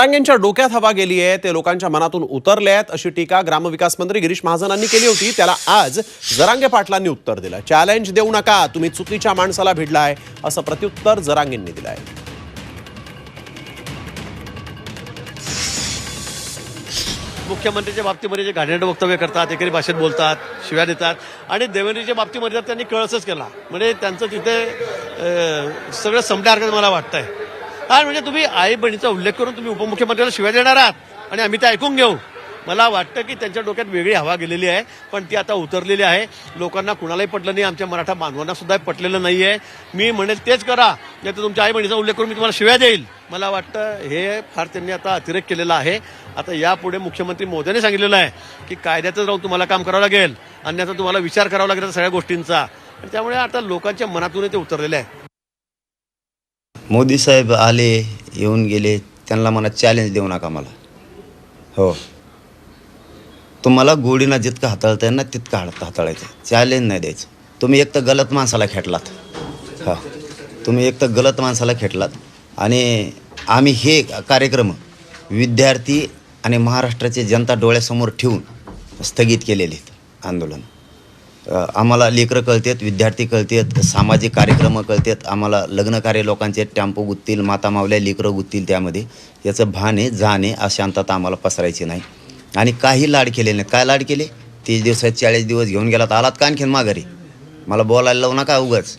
जरांगेंच्या डोक्यात हवा गेली आहे ते लोकांच्या मनातून उतरले आहेत अशी टीका ग्रामविकास मंत्री गिरीश महाजनांनी केली होती. त्याला आज जरांगे पाटलांनी उत्तर दिलं चॅलेंज देऊ नका तुम्ही चुकीच्या माणसाला भिडलाय असं प्रत्युत्तर जरांगेंनी दिलंय मुख्यमंत्र्यांच्या बाबतीमध्ये जे घाणेरडं वक्तव्य करतात एकेरी भाषेत बोलतात शिव्या देतात आणि देवेंद्रच्या बाबतीमध्ये त्यांनी कळसच केला. म्हणजे त्यांचं तिथे सगळं संपल्यासारखं मला वाटतंय. काय म्हणजे तुम्ही आई बहिणीचा उल्लेख करून तुम्ही उपमुख्यमंत्र्याला शिव्या देणार आहात. आणि आम्ही ते ऐकून घेऊ. मला वाटतं की त्यांच्या डोक्यात वेगळी हवा गेलेली आहे पण ती आता उतरलेली आहे. लोकांना कुणालाही पटलं नाही आमच्या मराठा बांधवांना सुद्धा पटलेलं नाही आहे मी म्हणेल तेच करा नाही तर तुमच्या आई बहिणीचा उल्लेख करून मी तुम्हाला शिव्या देईल. मला वाटतं हे फार त्यांनी आता अतिरेक केलेला आहे. आता यापुढे मुख्यमंत्री मोदीने सांगितलेलं आहे की कायद्यातच राहून तुम्हाला काम करावं लागेल. अन्यथा तुम्हाला विचार करावा लागेल सगळ्या गोष्टींचा. त्यामुळे आता लोकांच्या मनातून ते उतरलेलं आहे. मोदी साहेब आले येऊन गेले त्यांना मला चॅलेंज देऊ नका मला. हो. तुम्हाला गोडीना जितकं हाताळता येईल ना तितकं हात हाताळायचं. चॅलेंज नाही द्यायचं. तुम्ही एक तर गलत माणसाला खेटलात. हा. तुम्ही एक तर गलत माणसाला खेटलात. आणि आम्ही हे कार्यक्रम विद्यार्थी आणि महाराष्ट्राची जनता डोळ्यासमोर ठेवून स्थगित केलेले आहेत आंदोलन. आम्हाला लेकरं कळतात विद्यार्थी कळतात सामाजिक कार्यक्रम कळतात आम्हाला लग्नकार्य लोकांचे टॅम्पो गुत्तील माता मावल्या लेकरं गुत्तील त्यामध्ये. याचं भाने जाणे अशांतात अशांतता आम्हाला पसरायची नाही. आणि काही लाड केले नाहीत. काय लाड केले? तीस दिवसात चाळीस दिवस घेऊन गेलात आलात का आणखीन माघारी? मला बोलायला लावू नका उगाच.